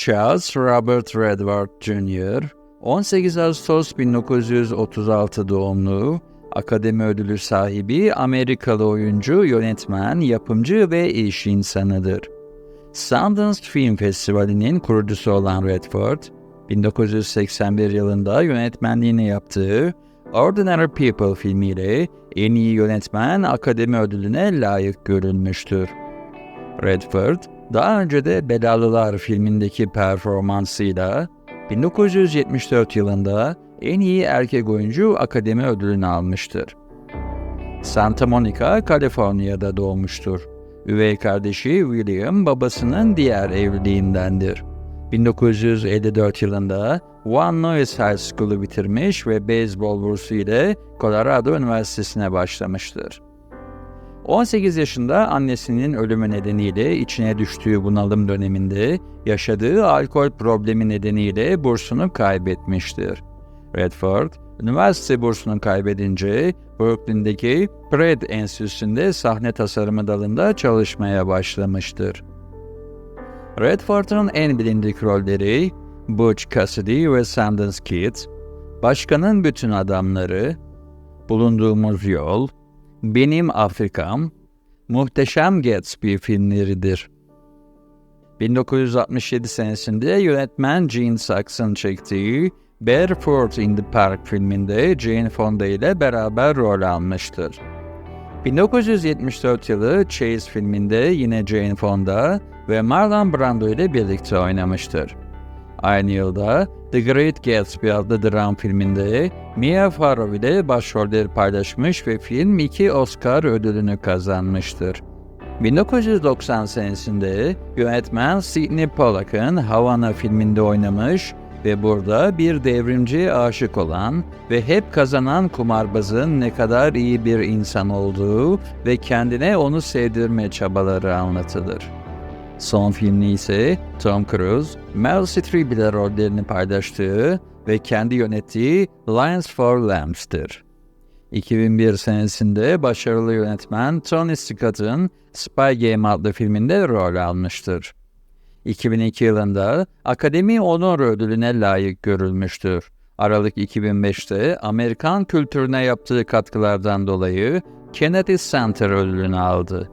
Charles Robert Redford Jr., 18 Ağustos 1936 doğumlu, Akademi Ödülü sahibi Amerikalı oyuncu, yönetmen, yapımcı ve iş insanıdır. Sundance Film Festivali'nin kurucusu olan Redford, 1981 yılında yönetmenliğini yaptığı Ordinary People filmiyle en iyi yönetmen Akademi Ödülüne layık görülmüştür. Redford, daha önce de Belalılar filmindeki performansıyla 1974 yılında en iyi erkek oyuncu Akademi Ödülünü almıştır. Santa Monica, Kaliforniya'da doğmuştur. Üvey kardeşi William babasının diğer evliliğindendir. 1954 yılında One Louis High School'u bitirmiş ve beyzbol bursu ile Colorado Üniversitesi'ne başlamıştır. 18 yaşında annesinin ölümü nedeniyle içine düştüğü bunalım döneminde yaşadığı alkol problemi nedeniyle bursunu kaybetmiştir. Redford, üniversite bursunu kaybedince Brooklyn'deki Pratt Enstitüsü'nde sahne tasarımı dalında çalışmaya başlamıştır. Redford'un en bilindik rolleri Butch Cassidy ve Sundance Kid, Başkanın Bütün Adamları, Bulunduğumuz Yol, Benim Afrikam, Muhteşem Gatsby filmleridir. 1967 senesinde yönetmen Gene Saxon çektiği Barefoot in the Park filminde Jane Fonda ile beraber rol almıştır. 1974 yılı Chase filminde yine Jane Fonda ve Marlon Brando ile birlikte oynamıştır. Aynı yılda The Great Gatsby adlı dram filminde Mia Farrow ile başrolleri paylaşmış ve film iki Oscar ödülünü kazanmıştır. 1990 senesinde yönetmen Sidney Pollack'ın Havana filminde oynamış ve burada bir devrimci aşık olan ve hep kazanan kumarbazın ne kadar iyi bir insan olduğu ve kendine onu sevdirme çabaları anlatılır. Son filmi ise Tom Cruise, Meryl Streep ile rollerini paylaştığı ve kendi yönettiği Lions for Lambs'tir. 2001 senesinde başarılı yönetmen Tony Scott'ın Spy Game adlı filminde rol almıştır. 2002 yılında Akademi Onur Ödülüne layık görülmüştür. Aralık 2005'te Amerikan kültürüne yaptığı katkılardan dolayı Kennedy Center ödülünü aldı.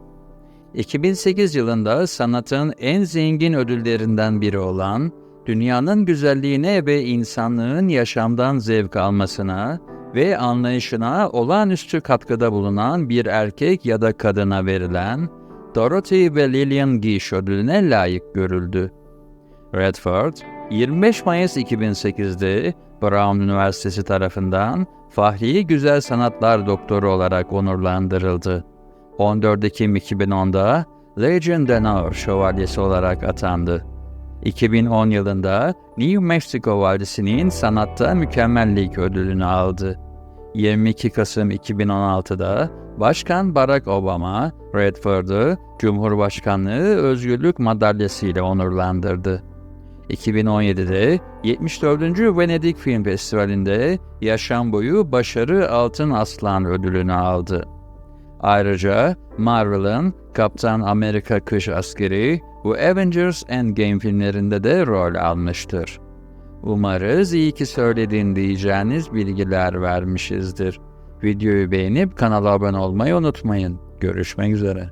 2008 yılında sanatın en zengin ödüllerinden biri olan dünyanın güzelliğine ve insanlığın yaşamdan zevk almasına ve anlayışına olağanüstü katkıda bulunan bir erkek ya da kadına verilen Dorothy ve Lillian Gish ödülüne layık görüldü. Redford, 25 Mayıs 2008'de Brown Üniversitesi tarafından Fahri Güzel Sanatlar Doktoru olarak onurlandırıldı. 14 Ekim 2010'da Legion d'Honneur Şövalyesi olarak atandı. 2010 yılında New Mexico Valisi'nin Sanatta Mükemmellik ödülünü aldı. 22 Kasım 2016'da Başkan Barack Obama, Redford'u Cumhurbaşkanlığı Özgürlük Madalyası ile onurlandırdı. 2017'de 74. Venedik Film Festivali'nde yaşam boyu başarı Altın Aslan ödülünü aldı. Ayrıca Marvel'ın Kaptan Amerika Kış Askeri ve Avengers Endgame filmlerinde de rol almıştır. Umarız iyi ki söyledin diyeceğiniz bilgiler vermişizdir. Videoyu beğenip kanala abone olmayı unutmayın. Görüşmek üzere.